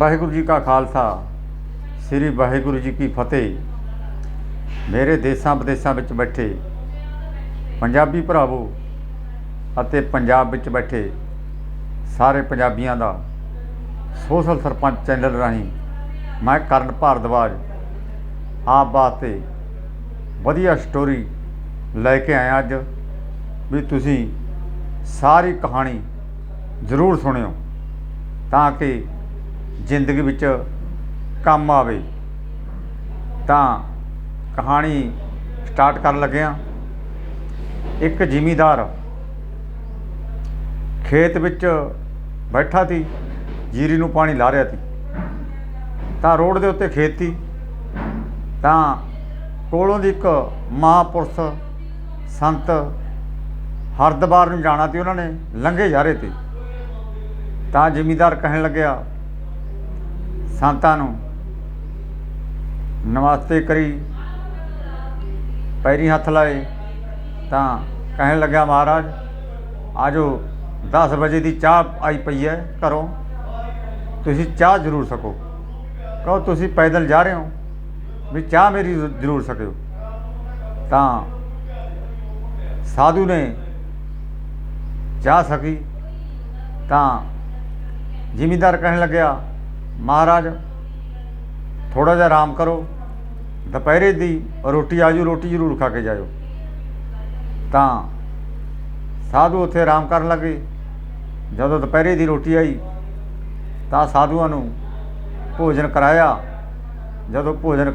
ਵਾਹਿਗੁਰੂ ਜੀ ਕਾ ਖਾਲਸਾ, ਸ੍ਰੀ ਵਾਹਿਗੁਰੂ ਜੀ ਕੀ ਫਤਿਹ। ਮੇਰੇ ਦੇਸਾਂ ਵਿਦੇਸਾਂ ਵਿੱਚ ਬੈਠੇ ਪੰਜਾਬੀ ਭਰਾਵੋ ਅਤੇ ਪੰਜਾਬ ਵਿੱਚ ਬੈਠੇ ਸਾਰੇ ਪੰਜਾਬੀਆਂ ਦਾ ਸੋਸ਼ਲ ਸਰਪੰਚ ਚੈਨਲ ਰਾਹੀਂ ਮੈਂ ਕਰਨ ਭਾਰਦਵਾਜ ਆਪ ਵਾਸਤੇ ਵਧੀਆ ਸਟੋਰੀ ਲੈ ਕੇ ਆਇਆ ਅੱਜ ਵੀ ਤੁਸੀਂ ਸਾਰੀ ਕਹਾਣੀ ਜ਼ਰੂਰ ਸੁਣਿਓ ਤਾਂ ਕਿ ਜ਼ਿੰਦਗੀ ਵਿੱਚ ਕੰਮ ਆਵੇ, ਤਾਂ ਕਹਾਣੀ ਸਟਾਰਟ ਕਰਨ ਲੱਗਿਆ ਇੱਕ ਜ਼ਿਮੀਦਾਰ ਖੇਤ ਵਿੱਚ ਬੈਠਾ ਸੀ, ਜੀਰੀ ਨੂੰ ਪਾਣੀ ਲਾ ਰਿਹਾ ਸੀ। ਤਾਂ ਰੋਡ ਦੇ ਉੱਤੇ ਖੇਤ ਸੀ। ਤਾਂ ਕੋਲੋਂ ਦੀ ਇੱਕ ਮਹਾਂਪੁਰਸ਼ ਸੰਤ ਹਰਦਵਾਰ ਨੂੰ ਜਾਣਾ ਸੀ, ਉਹਨਾਂ ਨੇ ਲੰਘੇ ਜਾ ਰਹੇ ਸੀ। ਤਾਂ ਜ਼ਿਮੀਦਾਰ ਕਹਿਣ ਲੱਗਿਆ ਸੰਤਾਂ ਨੂੰ ਨਮਸਤੇ ਕਰੀ, ਪੈਰੀ ਹੱਥ ਲਾਏ, ਤਾਂ ਕਹਿਣ ਲੱਗਿਆ, ਮਹਾਰਾਜ ਆਜੋ 10 ਵਜੇ ਦੀ ਚਾਹ ਆਈ ਪਈ ਹੈ ਘਰੋਂ। ਤੁਸੀਂ ਚਾਹ ਜ਼ਰੂਰ ਸਕੋ। ਕਹੋ, ਤੁਸੀਂ ਪੈਦਲ ਜਾ ਰਹੇ ਹੋ? ਵੀ ਚਾਹ ਮੇਰੀ ਜ਼- ਜ਼ਰੂਰ ਸਕਿਓ। ਤਾਂ ਸਾਧੂ ਨੇ ਚਾਹ ਸਕੀ, ਤਾਂ ਜ਼ਿਮੀਦਾਰ ਕਹਿਣ ਲੱਗਿਆ ਮਹਾਰਾਜ ਥੋੜਾ ਜਿਹਾ ਆਰਾਮ ਕਰੋ। ਦੁਪਹਿਰੇ ਦੀ ਰੋਟੀ ਆਜੂ, ਰੋਟੀ ਜ਼ਰੂਰ ਖਾ ਕੇ ਜਾਇਓ। ਤਾਂ ਸਾਧੂ ਉੱਥੇ ਆਰਾਮ ਕਰਨ ਲੱਗੇ। ਜਦੋਂ ਦੁਪਹਿਰੇ ਦੀ ਰੋਟੀ ਆਈ, ਤਾਂ ਸਾਧੂਆਂ ਨੂੰ ਭੋਜਨ ਕਰਾਇਆ। ਜਦੋਂ ਭੋਜਨ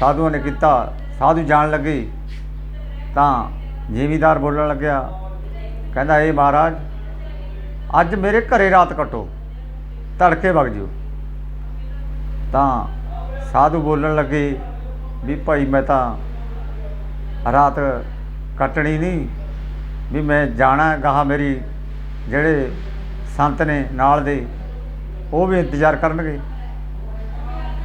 ਸਾਧੂਆਂ ਨੇ ਕੀਤਾ, ਸਾਧੂ ਜਾਣ ਲੱਗੇ, ਤਾਂ ਜ਼ਿਮੀਦਾਰ ਬੋਲਣ ਲੱਗਿਆ, ਕਹਿੰਦਾ ਇਹ ਮਹਾਰਾਜ, ਅੱਜ ਮੇਰੇ ਘਰੇ ਰਾਤ ਕੱਟੋ, ਤੜਕੇ ਵਗ ਜਿਓ। ਤਾਂ ਸਾਧੂ ਬੋਲਣ ਲੱਗੇ ਵੀ ਭਾਈ ਮੈਂ ਤਾਂ ਰਾਤ ਕੱਟਣੀ ਨਹੀਂ, ਵੀ ਮੈਂ ਜਾਣਾ ਗਾਹਾਂ ਮੇਰੀ ਜਿਹੜੇ ਸੰਤ ਨੇ ਨਾਲ ਦੇ, ਉਹ ਵੀ ਇੰਤਜ਼ਾਰ ਕਰਨਗੇ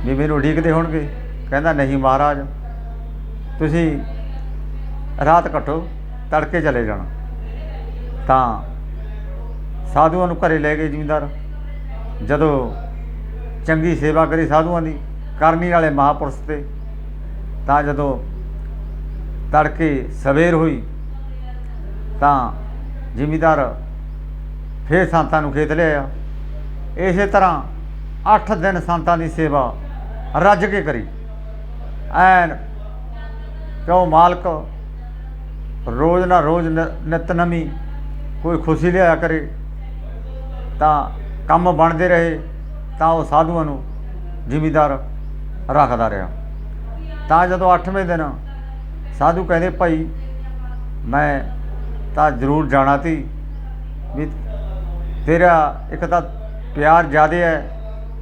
ਵੀ ਮੈਨੂੰ ਉਡੀਕਦੇ ਹੋਣਗੇ। ਕਹਿੰਦਾ, ਨਹੀਂ ਮਹਾਰਾਜ, ਤੁਸੀਂ ਰਾਤ ਕੱਟੋ, ਤੜਕੇ ਚਲੇ ਜਾਣਾ। ਤਾਂ ਸਾਧੂਆਂ ਨੂੰ ਘਰੇ ਲੈ ਗਏ ਜ਼ਿਮੀਂਦਾਰ। ਜਦੋਂ ਚੰਗੀ ਸੇਵਾ ਕਰੀ ਸਾਧੂਆਂ ਦੀ, ਕਰਨੀ ਵਾਲੇ ਮਹਾਪੁਰਸ਼ ਤੇ। ਤਾਂ ਜਦੋਂ ਤੜਕੇ ਸਵੇਰ ਹੋਈ, ਤਾਂ ਜ਼ਿਮੀਦਾਰ ਫੇਰ ਸੰਤਾਂ ਨੂੰ ਖੇਤ ਲਿਆਇਆ ਇਸੇ ਤਰ੍ਹਾਂ 8 ਦਿਨ ਸੰਤਾਂ ਦੀ ਸੇਵਾ ਰੱਜ ਕੇ ਕਰੀ। ਐਨ ਕਿਉਂ ਮਾਲਕ ਰੋਜ਼ ਨਾ ਰੋਜ਼ ਨ- ਨਿਤ ਨਮੀ ਕੋਈ ਖੁਸ਼ੀ ਲਿਆ ਕਰੇ, ਤਾਂ ਕੰਮ ਬਣਦੇ ਰਹੇ। ਤਾਂ ਉਹ ਸਾਧੂਆਂ ਨੂੰ ਜ਼ਿਮੀਦਾਰ ਰੱਖਦਾ ਰਿਹਾ। ਤਾਂ ਜਦੋਂ 8ਵੇਂ ਦਿਨ ਸਾਧੂ ਕਹਿੰਦੇ, ਭਾਈ, ਮੈਂ ਤਾਂ ਜ਼ਰੂਰ ਜਾਣਾ ਤੀ, ਵੀ ਤੇਰਾ ਇੱਕ ਤਾਂ ਪਿਆਰ ਜ਼ਿਆਦੇ ਹੈ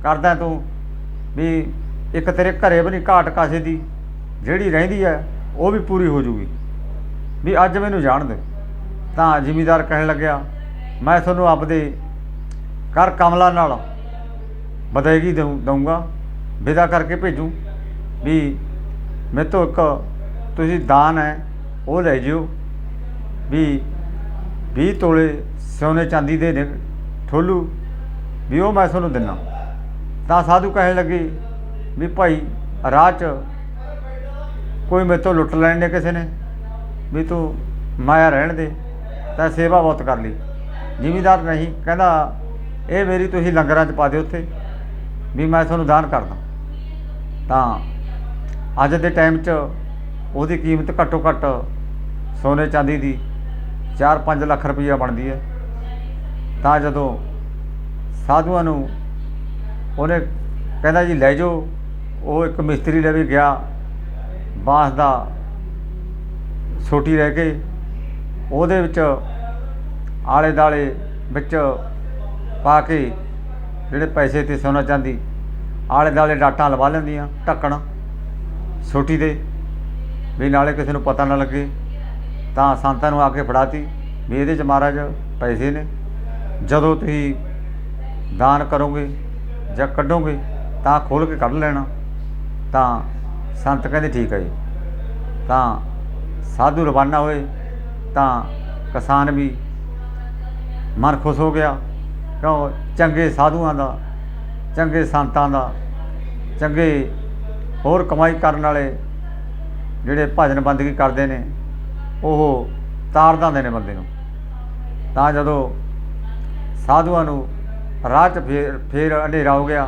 ਕਰਦਾ ਤੂੰ, ਵੀ ਇੱਕ ਤੇਰੇ ਘਰੇ ਵੀ ਨਹੀਂ ਘਾਟ ਕਾਸੇ ਦੀ, ਜਿਹੜੀ ਰਹਿੰਦੀ ਹੈ ਉਹ ਵੀ ਪੂਰੀ ਹੋ ਜੂਗੀ। ਵੀ ਅੱਜ ਮੈਨੂੰ ਜਾਣ ਦੇ। ਤਾਂ ਜ਼ਿਮੀਦਾਰ ਕਹਿਣ ਲੱਗਿਆ, ਮੈਂ ਤੁਹਾਨੂੰ ਆਪਦੇ ਕਰ ਕਮਲਾ ਨਾਲ ਬਦੇਗੀ ਦਊਂਗਾ। ਵਿਦਾ ਕਰਕੇ ਭੇਜੂ। ਵੀ ਮੇਰੇ ਤੋਂ ਇੱਕ ਤੁਸੀਂ ਦਾਨ ਹੈ, ਉਹ ਲੈ ਜਿਓ। ਵੀ 20 ਤੋਲੇ ਸੋਨੇ ਚਾਂਦੀ ਦੇ ਨੇ ਠੋਲੂ। ਵੀ ਉਹ ਮੈਂ ਤੁਹਾਨੂੰ ਦਿੰਨਾ। ਤਾਂ ਸਾਧੂ ਕਹਿਣ ਲੱਗੇ, ਵੀ ਭਾਈ, ਰਾਹ 'ਚ ਕੋਈ ਮੇਰੇ ਤੋਂ ਲੁੱਟ ਲੈਣ ਨੇ ਕਿਸੇ ਨੇ? ਵੀ ਤੂੰ ਮਾਇਆ ਰਹਿਣ ਦੇ, ਤਾਂ ਸੇਵਾ ਬਹੁਤ ਕਰ ਲਈ। ਜ਼ਿਮੀਦਾਰ ਨਹੀਂ, ਕਹਿੰਦਾ, ਇਹ ਮੇਰੀ ਤੁਸੀਂ ਲੰਗਰਾਂ 'ਚ ਪਾ ਦਿਓ ਉੱਥੇ। ਵੀ ਮੈਂ ਤੁਹਾਨੂੰ ਦਾਨ ਕਰਦਾ। ਤਾਂ ਅੱਜ ਦੇ ਟਾਈਮ 'ਚ ਉਹਦੀ ਕੀਮਤ ਘੱਟੋ ਘੱਟ ਸੋਨੇ ਚਾਂਦੀ ਦੀ 4-5 ਲੱਖ ਰੁਪਈਆ ਬਣਦੀ ਹੈ। ਤਾਂ ਜਦੋਂ ਸਾਧੂਆਂ ਨੂੰ ਉਹਨੇ ਕਹਿੰਦਾ ਜੀ, ਲੈ ਜਾਓ। ਉਹ ਇੱਕ ਮਿਸਤਰੀ ਲੈ ਵੀ ਗਿਆ। ਬਾਂਸ ਦਾ ਛੋਟੀ ਰਹਿ ਕੇ ਉਹਦੇ ਵਿੱਚ ਆਲੇ ਦਾਲੇ ਵਿੱਚ ਪਾ ਕੇ ਜਿਹੜੇ ਪੈਸੇ ਤੇ ਸੋਨਾ ਚਾਂਦੀ ਆਲੇ ਦਾਲੇ ਡਾਟਾਂ ਲਵਾ ਲੈਂਦੀਆਂ, ਢੱਕਣ, ਛੋਟੀ ਦੇ। ਵੀ ਨਾਲੇ ਕਿਸੇ ਨੂੰ ਪਤਾ ਨਾ ਲੱਗੇ, ਤਾਂ ਸੰਤਾਂ ਨੂੰ ਆ ਕੇ ਫੜਾਤੀ, ਵੀ ਇਹਦੇ ਚ ਮਹਾਰਾਜ ਪੈਸੇ ਨੇ। ਜਦੋਂ ਤੁਸੀਂ ਦਾਨ ਕਰੋਗੇ ਜਾਂ ਕੱਢੋਗੇ, ਤਾਂ ਖੋਲ ਕੇ ਕੱਢ ਲੈਣਾ। ਤਾਂ ਸੰਤ ਕਹਿੰਦੇ ਠੀਕ ਹੈ ਜੀ। ਤਾਂ ਸਾਧੂ ਰਵਾਨਾ ਹੋਏ, ਤਾਂ ਕਿਸਾਨ ਵੀ ਮਨ ਖੁਸ਼ ਹੋ ਗਿਆ। ਕਿਉਂ? ਚੰਗੇ ਸਾਧੂਆਂ ਦਾ, ਚੰਗੇ ਸੰਤਾਂ ਦਾ, ਚੰਗੇ ਹੋਰ ਕਮਾਈ ਕਰਨ ਵਾਲੇ ਜਿਹੜੇ ਭਜਨ ਬੰਦਗੀ ਕਰਦੇ ਨੇ, ਉਹ ਤਾਰ ਦਿੰਦੇ ਨੇ ਬੰਦੇ ਨੂੰ। ਤਾਂ ਜਦੋਂ ਸਾਧੂਆਂ ਨੂੰ ਰਾਹ 'ਚ ਫੇਰ ਫੇਰ ਹਨੇਰਾ ਹੋ ਗਿਆ,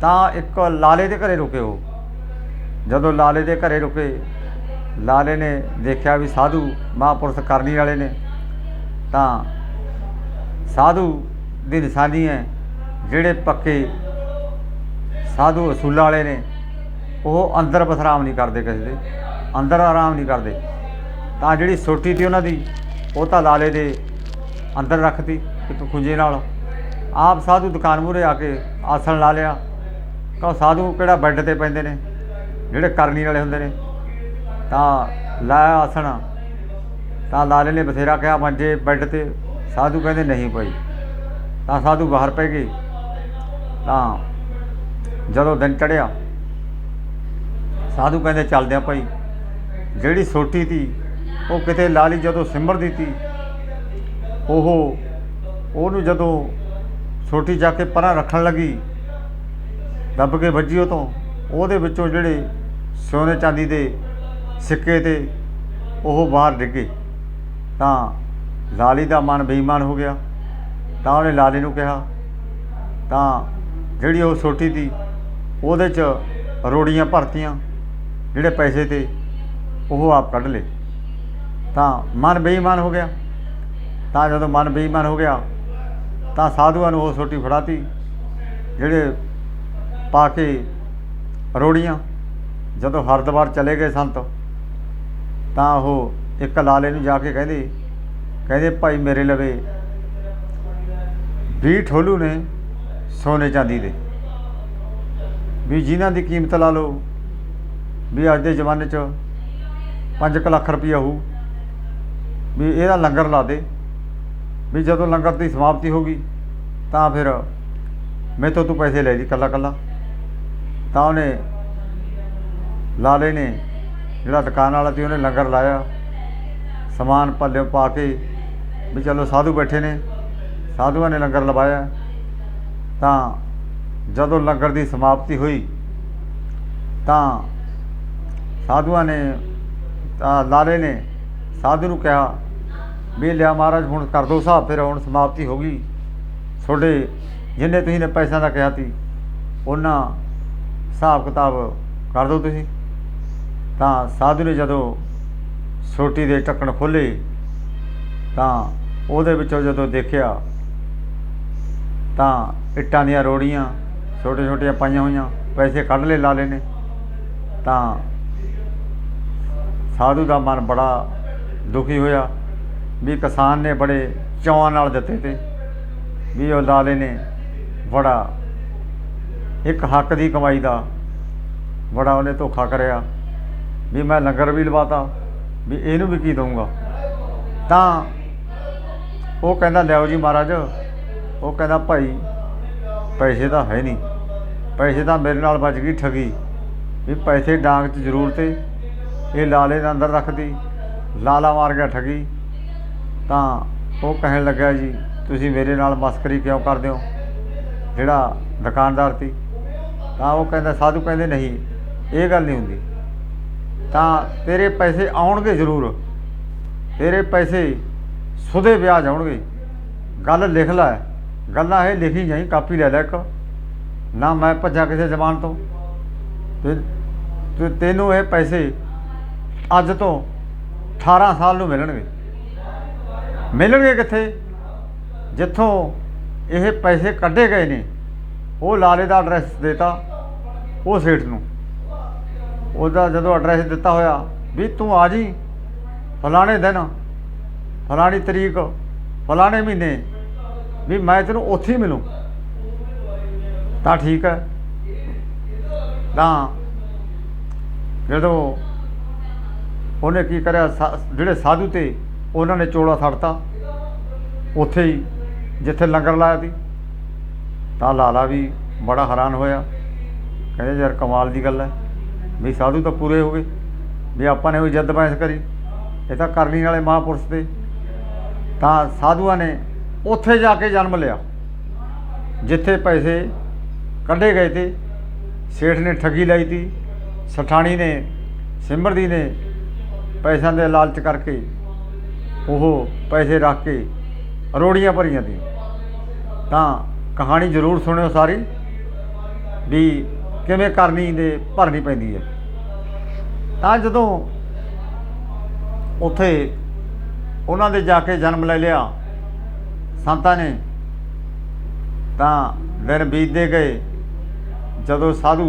ਤਾਂ ਇੱਕ ਲਾਲੇ ਦੇ ਘਰੇ ਰੁਕੇ ਉਹ। ਜਦੋਂ ਲਾਲੇ ਦੇ ਘਰੇ ਰੁਕੇ, ਲਾਲੇ ਨੇ ਦੇਖਿਆ ਵੀ ਸਾਧੂ ਮਹਾਂਪੁਰਸ਼ ਕਰਨੀ ਵਾਲੇ ਨੇ, ਤਾਂ ਸਾਧੂ ਦੀ ਨਿਸ਼ਾਨੀ ਹੈ, ਜਿਹੜੇ ਪੱਕੇ ਸਾਧੂ ਅਸੂਲਾਂ ਵਾਲੇ ਨੇ, ਉਹ ਅੰਦਰ ਬਸਰਾਮ ਨਹੀਂ ਕਰਦੇ ਕਿਸੇ ਦੇ, ਅੰਦਰ ਆਰਾਮ ਨਹੀਂ ਕਰਦੇ। ਤਾਂ ਜਿਹੜੀ ਸੁਰਤੀ ਤੀ ਉਹਨਾਂ ਦੀ, ਉਹ ਤਾਂ ਲਾਲੇ ਦੇ ਅੰਦਰ ਰੱਖਤੀ, ਇੱਕ ਖੁੰਝੇ ਨਾਲ। ਆਪ ਸਾਧੂ ਦੁਕਾਨ ਮੂਹਰੇ ਆ ਕੇ ਆਸਣ ਲਾ ਲਿਆ। ਕਹੋ, ਸਾਧੂ, ਕਿਹੜਾ ਬੈੱਡ ਤੇ ਪੈਂਦੇ ਨੇ? ਜਿਹੜੇ ਕਰਨੀ ਵਾਲੇ ਹੁੰਦੇ ਨੇ? ਤਾਂ ਲਾਇਆ ਆਸਣ। ਤਾਂ ਲਾਲੇ ਨੇ ਬਥੇਰਾ ਕਿਹਾ, ਮੰਜੇ, ਬੈੱਡ ਤੇ। ਸਾਧੂ ਕਹਿੰਦੇ, ਨਹੀਂ ਭਾਈ ਤਾਂ ਸਾਧੂ ਬਾਹਰ ਪੈ ਗਏ। ਤਾਂ ਜਦੋਂ ਦਿਨ ਚੜਿਆ ਸਾਧੂ ਕਹਿੰਦੇ ਚੱਲਦੇ ਆ ਭਾਈ। ਜਿਹੜੀ ਸੋਟੀ ਤੀ, ਉਹ ਕਿਤੇ ਲਾਲੀ ਜਦੋਂ ਸਿਮਰਦੀ ਤੀ, ਉਹ ਉਹਨੂੰ ਜਦੋਂ ਸੋਟੀ ਜਾ ਕੇ ਪਰਾਂ ਰੱਖਣ ਲੱਗੀ, ਦੱਬ ਕੇ ਵੱਜੀ ਉਹ ਤੋਂ, ਉਹਦੇ ਵਿੱਚੋਂ ਜਿਹੜੇ ਸੋਨੇ ਚਾਂਦੀ ਦੇ ਸਿੱਕੇ ਤੇ ਉਹ ਬਾਹਰ ਡਿੱਗੇ। ਤਾਂ ਲਾਲੀ ਦਾ ਮਨ ਬੇਈਮਾਨ ਹੋ ਗਿਆ। ਤਾਂ ਉਹਨੇ ਲਾਲੇ ਨੂੰ ਕਿਹਾ, ਤਾਂ ਜਿਹੜੀ ਉਹ ਸੋਟੀ ਤੀ ਉਹਦੇ 'ਚ ਰੋੜੀਆਂ ਭਰਤੀਆਂ, ਜਿਹੜੇ ਪੈਸੇ ਤੇ ਉਹ ਆਪ ਕੱਢ ਲਏ। ਤਾਂ ਮਨ ਬੇਈਮਾਨ ਹੋ ਗਿਆ। ਤਾਂ ਜਦੋਂ ਮਨ ਬੇਈਮਾਨ ਹੋ ਗਿਆ, ਤਾਂ ਸਾਧੂਆਂ ਨੂੰ ਉਹ ਛੋਟੀ ਫੜਾਤੀ, ਜਿਹੜੇ ਪਾ ਕੇ ਰੋੜੀਆਂ, ਜਦੋਂ ਹਰਿਦੁਆਰ ਚਲੇ ਗਏ ਸੰਤ, ਤਾਂ ਉਹ ਇੱਕ ਲਾਲੇ ਨੂੰ ਜਾ ਕੇ ਕਹਿੰਦੇ ਕਹਿੰਦੇ, ਭਾਈ ਮੇਰੇ ਲਵੇ 20 ਠੋਲੂ ਨੇ ਸੋਨੇ ਚਾਂਦੀ ਦੇ। ਵੀ ਜਿਨ੍ਹਾਂ ਦੀ ਕੀਮਤ ਲਾ ਲਓ, ਵੀ ਅੱਜ ਦੇ ਜ਼ਮਾਨੇ 'ਚ 5 ਲੱਖ ਰੁਪਈਆ ਹੋਊ, ਵੀ ਇਹਦਾ ਲੰਗਰ ਲਾ ਦੇ, ਵੀ ਜਦੋਂ ਲੰਗਰ ਦੀ ਸਮਾਪਤੀ ਹੋ ਗਈ, ਤਾਂ ਫਿਰ ਮੈਥੋਂ ਤੂੰ ਪੈਸੇ ਲੈ ਲਈ ਕੱਲਾ ਕੱਲਾ। ਤਾਂ ਉਹਨੇ ਲਾਲੇ ਨੇ, ਜਿਹੜਾ ਦੁਕਾਨ ਵਾਲਾ ਸੀ ਉਹਨੇ ਲੰਗਰ ਲਾਇਆ, ਸਮਾਨ ਪੱਲੇ ਪਾ ਕੇ, ਵੀ ਚਲੋ ਸਾਧੂ ਬੈਠੇ ਨੇ। ਸਾਧੂਆਂ ਨੇ ਲੰਗਰ ਲਵਾਇਆ। ਤਾਂ ਜਦੋਂ ਲੰਗਰ ਦੀ ਸਮਾਪਤੀ ਹੋਈ, ਤਾਂ ਸਾਧੂਆਂ ਨੇ ਲਾਲੇ ਨੇ ਸਾਧੂ ਨੂੰ ਕਿਹਾ ਵੀ ਲਿਆ ਮਹਾਰਾਜ, ਹੁਣ ਕਰ ਦੋ ਹਿਸਾਬ, ਫਿਰ ਹੁਣ ਸਮਾਪਤੀ ਹੋ ਗਈ। ਤੁਹਾਡੇ ਜਿੰਨੇ ਤੁਸੀਂ ਨੇ ਪੈਸਿਆਂ ਦਾ ਕਿਹਾ ਸੀ, ਉਹਨਾਂ ਹਿਸਾਬ ਕਿਤਾਬ ਕਰ ਦਿਓ ਤੁਸੀਂ। ਤਾਂ ਸਾਧੂ ਨੇ ਜਦੋਂ ਛੋਟੀ ਦੇ ਢੱਕਣ ਖੋਲੇ ਤਾਂ ਉਹਦੇ ਵਿੱਚੋਂ ਜਦੋਂ ਦੇਖਿਆ ਤਾਂ ਇੱਟਾਂ ਦੀਆਂ ਰੋੜੀਆਂ ਛੋਟੇ ਛੋਟੀਆਂ ਪਾਈਆਂ ਹੋਈਆਂ, ਪੈਸੇ ਕੱਢ ਲਏ ਲਾਲੇ ਨੇ। ਤਾਂ ਸਾਧੂ ਦਾ ਮਨ ਬੜਾ ਦੁਖੀ ਹੋਇਆ ਵੀ ਕਿਸਾਨ ਨੇ ਬੜੇ ਚੌਂ ਨਾਲ ਦਿੱਤੇ ਤੇ, ਵੀ ਉਹ ਲਾਲੇ ਨੇ ਬੜਾ। ਇੱਕ ਹੱਕ ਦੀ ਕਮਾਈ ਦਾ ਬੜਾ ਉਹਨੇ ਧੋਖਾ ਕਰਿਆ ਵੀ ਮੈਂ ਲੰਗਰ ਵੀ ਲਵਾਤਾ, ਵੀ ਇਹਨੂੰ ਵੀ ਕੀ ਦਊਂਗਾ। ਤਾਂ ਉਹ ਕਹਿੰਦਾ, ਲਿਆਓ ਜੀ ਮਹਾਰਾਜ ਉਹ ਕਹਿੰਦਾ, ਭਾਈ, ਪੈਸੇ ਤਾਂ ਹੈ ਨਹੀਂ। ਪੈਸੇ ਤਾਂ ਮੇਰੇ ਨਾਲ ਬਚ ਗਈ ਠਗੀ। ਵੀ ਪੈਸੇ ਡਾਂਗ 'ਚ ਜ਼ਰੂਰ ਤੇ। ਇਹ ਲਾਲੇ ਦੇ ਅੰਦਰ ਰੱਖਦੀ ਲਾਲਾ ਮਾਰ ਗਿਆ ਠਗੀ। ਤਾਂ ਉਹ ਕਹਿਣ ਲੱਗਾ ਜੀ, ਤੁਸੀਂ ਮੇਰੇ ਨਾਲ ਮਸਕਰੀ ਕਿਉਂ ਕਰਦੇ ਹੋ? ਜਿਹੜਾ ਦੁਕਾਨਦਾਰ ਸੀ। ਤਾਂ ਉਹ ਕਹਿੰਦਾ, ਸਾਧੂ ਕਹਿੰਦੇ, ਨਹੀਂ, ਇਹ ਗੱਲ ਨਹੀਂ ਹੁੰਦੀ। ਤਾਂ ਤੇਰੇ ਪੈਸੇ ਆਉਣਗੇ ਜ਼ਰੂਰ। ਤੇਰੇ ਪੈਸੇ ਸੁਦੇ ਵਿਆਜ ਆਉਣਗੇ। ਗੱਲ ਲਿਖ ਲੈ। ਗੱਲਾਂ ਇਹ ਲਿਖੀ ਜਾਈ, ਕਾਪੀ ਲੈ ਲੈ ਇੱਕ। ਨਾ ਮੈਂ ਭੱਜਾਂ ਕਿਸੇ ਜ਼ਬਾਨ ਤੋਂ। ਤੇ ਤੈਨੂੰ ਇਹ ਪੈਸੇ ਅੱਜ ਤੋਂ 18 ਸਾਲ ਨੂੰ ਮਿਲਣਗੇ। ਮਿਲਣਗੇ ਕਿੱਥੇ? ਜਿੱਥੋਂ ਇਹ ਪੈਸੇ ਕੱਢੇ ਗਏ ਨੇ, ਉਹ ਲਾਲੇ ਦਾ ਐਡਰੈਸ ਦਿੱਤਾ, ਉਹ ਸੇਠ ਨੂੰ। ਉਹਦਾ ਜਦੋਂ ਐਡਰੈਸ ਦਿੱਤਾ ਹੋਇਆ, ਵੀ ਤੂੰ ਆ ਜੀ, ਫਲਾਣੇ ਦਿਨ, ਫਲਾਣੀ ਤਰੀਕ, ਫਲਾਣੇ ਮਹੀਨੇ ਵੀ ਮੈਂ ਤੈਨੂੰ ਉੱਥੇ ਹੀ ਮਿਲੂੰ। ਤਾਂ ਠੀਕ ਹੈ। ਤਾਂ ਜਦੋਂ ਉਹਨੇ ਕੀ ਕਰਿਆ, ਸਾ- ਜਿਹੜੇ ਸਾਧੂ ਤੇ ਉਹਨਾਂ ਨੇ ਚੋਲਾ ਛੱਡਤਾ ਉੱਥੇ ਹੀ ਜਿੱਥੇ ਲੰਗਰ ਲਾਇਆ ਸੀ, ਤਾਂ ਲਾਲਾ ਵੀ ਬੜਾ ਹੈਰਾਨ ਹੋਇਆ। ਕਹਿੰਦੇ ਯਾਰ ਕਮਾਲ ਦੀ ਗੱਲ ਹੈ, ਵੀ ਸਾਧੂ ਤਾਂ ਪੂਰੇ ਹੋ ਗਏ, ਵੀ ਆਪਾਂ ਨੇ ਉਹ ਜਿੱਦ ਬਹਿਸ ਕਰੀ, ਇਹ ਤਾਂ ਕਰਨੀ ਵਾਲੇ ਮਹਾਂਪੁਰਸ਼ ਤੇ। ਤਾਂ ਸਾਧੂਆਂ ਨੇ ਉੱਥੇ ਜਾ ਕੇ ਜਨਮ ਲਿਆ। ਜਿੱਥੇ ਪੈਸੇ ਕੱਢੇ ਗਏ ਤੇ ਸੇਠ ਨੇ ਠੱਗੀ ਲਈ ਤੀ, ਸਠਾਣੀ ਨੇ, ਸਿਮਰਦੀ ਨੇ ਪੈਸਿਆਂ ਦੇ ਲਾਲਚ ਕਰਕੇ ਉਹ ਪੈਸੇ ਰੱਖ ਕੇ ਰੋੜੀਆਂ ਭਰੀਆਂ ਤੀ। ਤਾਂ ਕਹਾਣੀ ਜ਼ਰੂਰ ਸੁਣਿਓ ਸਾਰੀ ਵੀ ਕਿਵੇਂ ਕਰਨੀ ਦੇ ਭਰਨੀ ਪੈਂਦੀ ਹੈ। ਤਾਂ ਜਦੋਂ ਉੱਥੇ ਉਹਨਾਂ ਦੇ ਜਾ ਕੇ ਜਨਮ ਲੈ ਲਿਆ ਸੰਤਾਂ ਨੇ ਤਾਂ ਦਿਨ ਬੀਤਦੇ ਗਏ। ਜਦੋਂ ਸਾਧੂ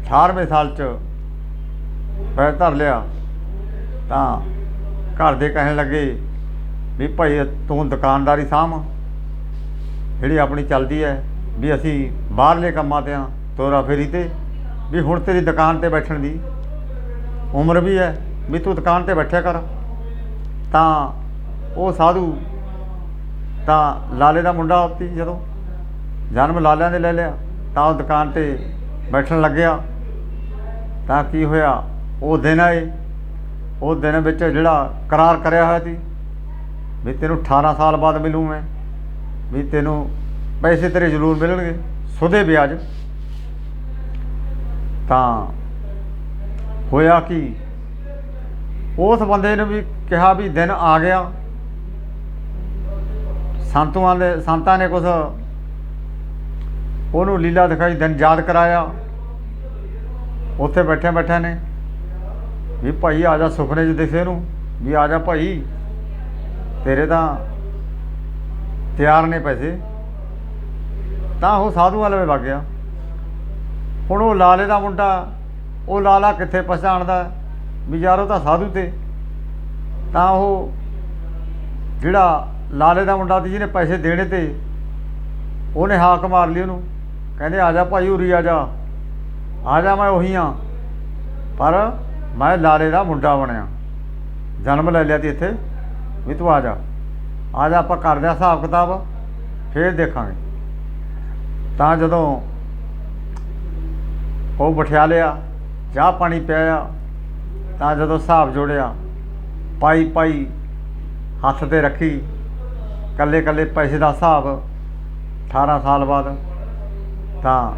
18ਵੇਂ ਸਾਲ ਚ ਪੈਰ ਧਰ ਲਿਆ, ਤਾਂ ਘਰ ਦੇ ਕਹਿਣ ਲੱਗੇ ਵੀ ਭਾਈ, ਤੂੰ ਦੁਕਾਨਦਾਰੀ ਸਾਂਭ। ਜਿਹੜੀ ਆਪਣੀ ਚੱਲਦੀ ਹੈ ਵੀ ਅਸੀਂ ਬਾਹਰਲੇ ਕੰਮਾਂ ਤੇ ਆ, ਤੋਰਾ ਫੇਰੀ ਤੇ। ਵੀ ਹੁਣ ਤੇਰੀ ਦੁਕਾਨ ਤੇ ਬੈਠਣ ਦੀ ਉਮਰ ਵੀ ਹੈ ਵੀ ਤੂੰ ਦੁਕਾਨ ਤੇ ਬੈਠਿਆ ਕਰ। ਤਾਂ ਉਹ ਸਾਧੂ ਤਾਂ ਲਾਲੇ ਦਾ ਮੁੰਡਾ ਸੀ ਜਦੋਂ, ਜਨਮ ਲਾਲਿਆਂ ਦੇ ਲੈ ਲਿਆ, ਤਾਂ ਉਹ ਦੁਕਾਨ ਤੇ ਬੈਠਣ ਲੱਗਿਆ। ਤਾਂ ਕੀ ਹੋਇਆ? ਉਹ ਦਿਨ ਆਏ। ਉਹ ਦਿਨ ਵਿੱਚ ਜਿਹੜਾ ਕਰਾਰ ਕਰਿਆ ਹੋਇਆ ਸੀ, ਵੀ ਤੈਨੂੰ 18 ਸਾਲ ਬਾਅਦ ਮਿਲੂ ਮੈਂ, ਵੀ ਤੈਨੂੰ ਪੈਸੇ ਤੇਰੇ ਜ਼ਰੂਰ ਮਿਲਣਗੇ, ਸੁਦੇ ਵਿਆਜ। ਤਾਂ ਹੋਇਆ ਕਿ? ਉਸ ਬੰਦੇ ਨੇ ਵੀ ਕਿਹਾ ਵੀ ਦਿਨ ਆ ਗਿਆ। ਸੰਤਾਂ ਦੇ ਸੰਤਾਂ ਨੇ ਕੁਛ ਉਹਨੂੰ ਲੀਲਾ ਦਿਖਾਈ, ਦਿਨ ਯਾਦ ਕਰਾਇਆ। ਉੱਥੇ ਬੈਠੇ ਬੈਠੇ ਨੇ ਵੀ ਭਾਈ ਆ ਜਾ ਸੁਪਨੇ 'ਚ ਦਿਖੇ ਨੂੰ, ਵੀ ਆ ਜਾ ਭਾਈ, ਤੇਰੇ ਤਾਂ ਤਿਆਰ ਨੇ ਪੈਸੇ। ਤਾਂ ਉਹ ਸਾਧੂ ਵਾਲੇ ਵਗ ਗਿਆ। ਹੁਣ ਉਹ ਲਾਲੇ ਦਾ ਮੁੰਡਾ, ਉਹ ਲਾਲਾ ਕਿੱਥੇ ਪਛਾਣਦਾ? ਵੀ ਯਾਰ ਉਹ ਤਾਂ ਸਾਧੂ ਤੇ। ਤਾਂ ਉਹ ਜਿਹੜਾ ਲਾਲੇ ਦਾ ਮੁੰਡਾ ਸੀ ਜਿਹਨੇ ਪੈਸੇ ਦੇਣੇ ਤੇ। ਉਹਨੇ ਹਾਕ ਮਾਰ ਲਈ ਉਹਨੂੰ। ਕਹਿੰਦੇ, ਆ ਜਾ ਭਾਈ ਉਰੀ, ਆ ਜਾ। ਆ ਜਾ ਮੈਂ ਉਹੀ ਆ। ਪਰ ਮੈਂ ਲਾਲੇ ਦਾ ਮੁੰਡਾ ਬਣਿਆ। ਜਨਮ ਲੈ ਲਿਆ ਤੀ ਇੱਥੇ। ਵੀ ਤੂੰ ਆ ਜਾ। ਆ ਜਾ, ਆਪਾਂ ਕਰਦੇ ਆ ਹਿਸਾਬ ਕਿਤਾਬ। ਫੇਰ ਦੇਖਾਂਗੇ। ਤਾਂ ਜਦੋਂ ਉਹ ਬਠਿਆ ਲਿਆ, ਚਾਹ ਪਾਣੀ ਪਿਆ ਤਾਂ ਜਦੋਂ ਹਿਸਾਬ ਜੋੜਿਆ ਪਾਈ ਪਾਈ ਹੱਥ ਤੇ ਰੱਖੀ। ਕੱਲੇ ਕੱਲੇ ਪੈਸੇ ਦਾ ਹਿਸਾਬ 18 ਸਾਲ ਬਾਅਦ, ਤਾਂ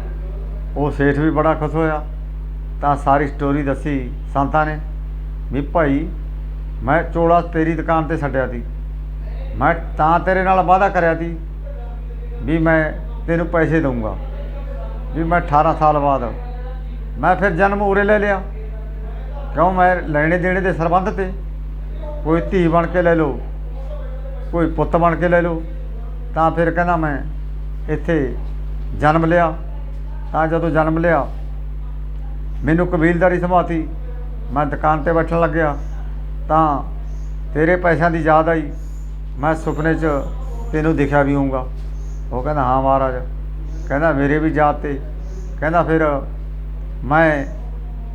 ਉਹ ਸੇਠ ਵੀ ਬੜਾ ਖੁਸ਼ ਹੋਇਆ। ਤਾਂ ਸਾਰੀ ਸਟੋਰੀ ਦੱਸੀ ਸੰਤਾਂ ਨੇ ਵੀ ਭਾਈ, ਮੈਂ ਚੋਲਾ ਤੇਰੀ ਦੁਕਾਨ ਤੇ ਛੱਡਿਆ ਸੀ। ਮੈਂ ਤਾਂ ਤੇਰੇ ਨਾਲ ਵਾਅਦਾ ਕਰਿਆ ਸੀ ਵੀ ਮੈਂ ਤੈਨੂੰ ਪੈਸੇ ਦਊਂਗਾ। ਵੀ ਮੈਂ 18 ਸਾਲ ਬਾਅਦ ਮੈਂ ਫਿਰ ਜਨਮ ਉਰੇ ਲੈ ਲਿਆ। ਕਿਉਂ? ਮੈਂ ਲੈਣੇ ਦੇਣੇ ਦੇ ਸਰਬੰਧ ਤੇ। ਕੋਈ ਧੀ ਬਣ ਕੇ ਲੈ ਲਓ। ਕੋਈ ਪੁੱਤ ਬਣ ਕੇ ਲੈ ਲਓ। ਤਾਂ ਫਿਰ ਕਹਿੰਦਾ ਮੈਂ ਇੱਥੇ ਜਨਮ ਲਿਆ। ਤਾਂ ਜਦੋਂ ਜਨਮ ਲਿਆ, ਮੈਨੂੰ ਕਬੀਲਦਾਰੀ ਸੰਭਾਤੀ। ਮੈਂ ਦੁਕਾਨ ਤੇ ਬੈਠਣ ਲੱਗਿਆ। ਤਾਂ ਤੇਰੇ ਪੈਸਿਆਂ ਦੀ ਯਾਦ ਆਈ। ਮੈਂ ਸੁਪਨੇ 'ਚ ਤੈਨੂੰ ਦਿਖਿਆ ਵੀ ਹੋਊਗਾ। ਉਹ ਕਹਿੰਦਾ, ਹਾਂ ਮਹਾਰਾਜ। ਕਹਿੰਦਾ, ਮੇਰੇ ਵੀ ਯਾਦ ਤੇ। ਕਹਿੰਦਾ, ਫਿਰ ਮੈਂ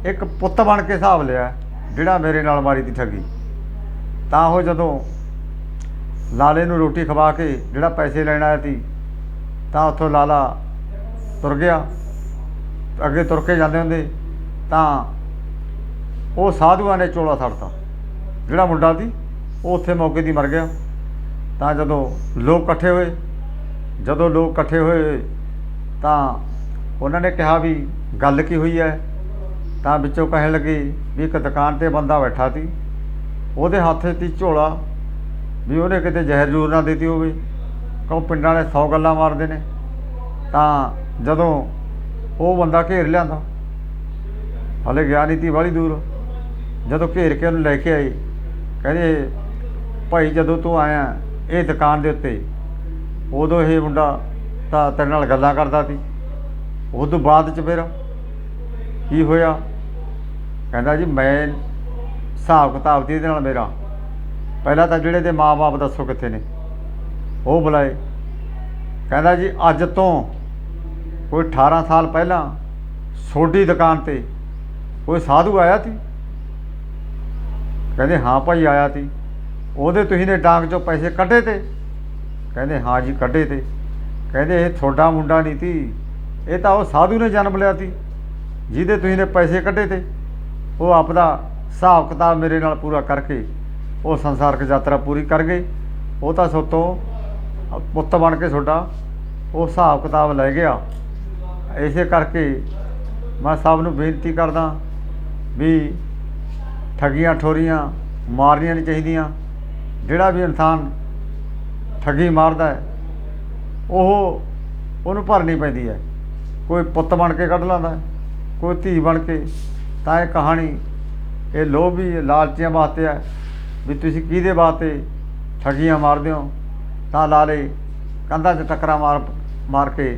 ਇੱਕ ਪੁੱਤ ਬਣ ਕੇ ਹਿਸਾਬ ਲਿਆ, ਜਿਹੜਾ ਮੇਰੇ ਨਾਲ ਮਾਰੀ ਦੀ ਠੱਗੀ। ਤਾਂ ਉਹ ਜਦੋਂ ਲਾਲੇ ਨੂੰ ਰੋਟੀ ਖਵਾ ਕੇ ਜਿਹੜਾ ਪੈਸੇ ਲੈਣ ਆਇਆ ਸੀ, ਤਾਂ ਉੱਥੋਂ ਲਾਲਾ ਤੁਰ ਗਿਆ। ਅੱਗੇ ਤੁਰ ਕੇ ਜਾਂਦੇ ਹੁੰਦੇ, ਤਾਂ ਉਹ ਸਾਧੂਆਂ ਨੇ ਚੋਲਾ ਛੱਡਤਾ ਜਿਹੜਾ ਮੁੰਡਾ ਸੀ, ਉਹ ਉੱਥੇ ਮੌਕੇ ਦੀ ਮਰ ਗਿਆ। ਤਾਂ ਜਦੋਂ ਲੋਕ ਇਕੱਠੇ ਹੋਏ, ਜਦੋਂ ਲੋਕ ਇਕੱਠੇ ਹੋਏ, ਤਾਂ ਉਹਨਾਂ ਨੇ ਕਿਹਾ ਵੀ ਗੱਲ ਕੀ ਹੋਈ ਹੈ? ਤਾਂ ਵਿੱਚੋਂ ਕਹਿਣ ਲੱਗੇ ਵੀ ਇੱਕ ਦੁਕਾਨ ਤੇ ਬੰਦਾ ਬੈਠਾ ਸੀ, ਉਹਦੇ ਹੱਥ 'ਚ ਝੋਲਾ ਵੀ ਉਹਨੇ ਕਿਤੇ ਜ਼ਹਿਰ ਜੂਰ ਨਾ ਦਿੱਤੀ ਹੋਵੇ। ਕਿਉਂ ਪਿੰਡਾਂ ਵਾਲੇ 100 ਗੱਲਾਂ ਮਾਰਦੇ ਨੇ? ਤਾਂ ਜਦੋਂ ਉਹ ਬੰਦਾ ਘੇਰ ਲਿਆਂਦਾ, ਹਲੇ ਗਿਆ ਨਹੀਂ ਤੀ ਵਾਲੀ ਦੂਰ। ਜਦੋਂ ਘੇਰ ਕੇ ਉਹਨੂੰ ਲੈ ਕੇ ਆਏ, ਕਹਿੰਦੇ, ਭਾਈ ਜਦੋਂ ਤੂੰ ਆਇਆ ਇਹ ਦੁਕਾਨ ਦੇ ਉੱਤੇ, ਉਦੋਂ ਇਹ ਮੁੰਡਾ ਤਾਂ ਤੇਰੇ ਨਾਲ ਗੱਲਾਂ ਕਰਦਾ ਸੀ। ਉਹ ਤੋਂ ਬਾਅਦ ਚ ਫਿਰ ਕੀ ਹੋਇਆ? ਕਹਿੰਦਾ ਜੀ, ਮੈਂ ਹਿਸਾਬ ਕਿਤਾਬ ਦੀ ਇਹਦੇ ਨਾਲ ਮੇਰਾ ਪਹਿਲਾਂ ਤਾਂ ਜਿਹੜੇ ਦੇ ਮਾਪੇ ਦੱਸੋ ਕਿੱਥੇ ਨੇ? ਉਹ ਬੁਲਾਏ। ਕਹਿੰਦਾ ਜੀ, ਅੱਜ ਤੋਂ ਕੋਈ 18 ਸਾਲ ਪਹਿਲਾਂ ਛੋਟੀ ਦੁਕਾਨ ਤੇ ਕੋਈ ਸਾਧੂ ਆਇਆ ਸੀ? ਕਹਿੰਦੇ, ਹਾਂ ਭਾਈ, ਆਇਆ ਸੀ। ਉਹਦੇ ਤੁਸੀਂ ਨੇ ਡਾਂਗ ਚੋਂ ਪੈਸੇ ਕੱਢੇ ਤੇ? ਕਹਿੰਦੇ, ਹਾਂ ਜੀ, ਕੱਢੇ ਤੇ। ਕਹਿੰਦੇ, ਇਹ ਤੁਹਾਡਾ ਮੁੰਡਾ ਨਹੀਂ ਸੀ। ਇਹ ਤਾਂ ਉਹ ਸਾਧੂ ਨੇ ਜਨਮ ਲਿਆ ਸੀ, ਜਿਹਦੇ ਤੁਸੀਂ ਨੇ ਪੈਸੇ ਕੱਢੇ ਤੇ। ਉਹ ਆਪਦਾ ਹਿਸਾਬ ਕਿਤਾਬ ਮੇਰੇ ਨਾਲ ਪੂਰਾ ਕਰਕੇ ਉਹ ਸੰਸਾਰਕ ਯਾਤਰਾ ਪੂਰੀ ਕਰ ਗਏ। ਉਹ ਤਾਂ ਸੋ ਤੋਂ ਪੁੱਤ ਬਣ ਕੇ ਤੁਹਾਡਾ ਉਹ ਹਿਸਾਬ ਕਿਤਾਬ ਲੈ ਗਿਆ। ਇਸੇ ਕਰਕੇ ਮੈਂ ਸਭ ਨੂੰ ਬੇਨਤੀ ਕਰਦਾ ਵੀ ਠੱਗੀਆਂ ਠੋਰੀਆਂ ਮਾਰਨੀਆਂ ਨਹੀਂ ਚਾਹੀਦੀਆਂ। ਜਿਹੜਾ ਵੀ ਇਨਸਾਨ ਠੱਗੀ ਮਾਰਦਾ ਹੈ, ਉਹ ਉਹਨੂੰ ਭਰਨੀ ਪੈਂਦੀ ਹੈ। ਕੋਈ ਪੁੱਤ ਬਣ ਕੇ ਕੱਢ ਲੈਂਦਾ, ਕੋਈ ਧੀ ਬਣ ਕੇ। ਤਾਂ ਇਹ ਕਹਾਣੀ, ਇਹ ਲੋਭ ਵੀ ਲਾਲਚੀਆਂ ਵਾਸਤੇ ਹੈ। ਵੀ ਤੁਸੀਂ ਕਿਹਦੇ ਵਾਸਤੇ ਠੱਗੀਆਂ ਮਾਰਦੇ ਹੋ? ਤਾਂ ਲਾਲੇ ਕੰਧਾਂ 'ਚ ਟੱਕਰਾਂ ਮਾਰ ਮਾਰ ਕੇ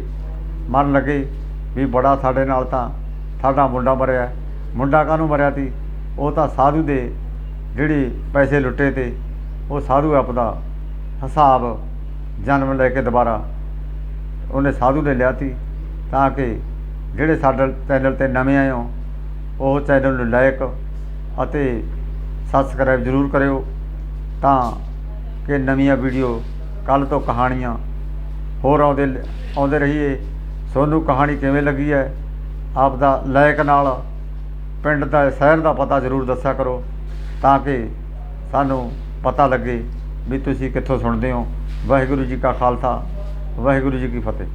ਮਰਨ ਲੱਗੇ ਵੀ ਬੜਾ ਸਾਡੇ ਨਾਲ ਤਾਂ ਸਾਡਾ ਮੁੰਡਾ ਮਰਿਆ। ਮੁੰਡਾ ਕਾਹਨੂੰ ਮਰਿਆ ਸੀ? ਉਹ ਤਾਂ ਸਾਧੂ ਦੇ ਜਿਹੜੇ ਪੈਸੇ ਲੁੱਟੇ ਤੇ ਉਹ ਸਾਧੂ ਆਪਦਾ ਹਿਸਾਬ ਜਨਮ ਲੈ ਕੇ ਦੁਬਾਰਾ ਉਹਨੇ ਸਾਧੂ ਨੇ ਲਿਆ ਸੀ ਤਾਂ ਕਿ ਜਿਹੜੇ ਸਾਡੇ ਚੈਨਲ ਤੇ ਨਵੇਂ ਆਏ ਹੋ ਉਹ ਚੈਨਲ ਨੂੰ ਲਾਇਕ ਅਤੇ ਸਬਸਕ੍ਰਾਈਬ ਜ਼ਰੂਰ ਕਰਿਓ ਤਾਂ ਕਿ ਨਵੀਆਂ ਵੀਡੀਓ ਕੱਲ ਤੋਂ ਕਹਾਣੀਆਂ ਹੋਰ ਆਉਂਦੇ ਆਉਂਦੇ ਰਹੀਏ। ਤੁਹਾਨੂੰ ਕਹਾਣੀ ਕਿਵੇਂ ਲੱਗੀ ਹੈ? ਆਪ ਦਾ ਲਾਇਕ ਨਾਲ ਪਿੰਡ ਦਾ, ਸ਼ਹਿਰ ਦਾ ਪਤਾ ਜ਼ਰੂਰ ਦੱਸਿਆ ਕਰੋ ਤਾਂ ਕਿ ਸਾਨੂੰ ਪਤਾ ਲੱਗੇ ਵੀ ਤੁਸੀਂ ਕਿੱਥੋਂ ਸੁਣਦੇ ਹੋ। ਵਾਹਿਗੁਰੂ ਜੀ ਕਾ ਖਾਲਸਾ, ਵਾਹਿਗੁਰੂ ਜੀ ਕੀ ਫਤਿਹ।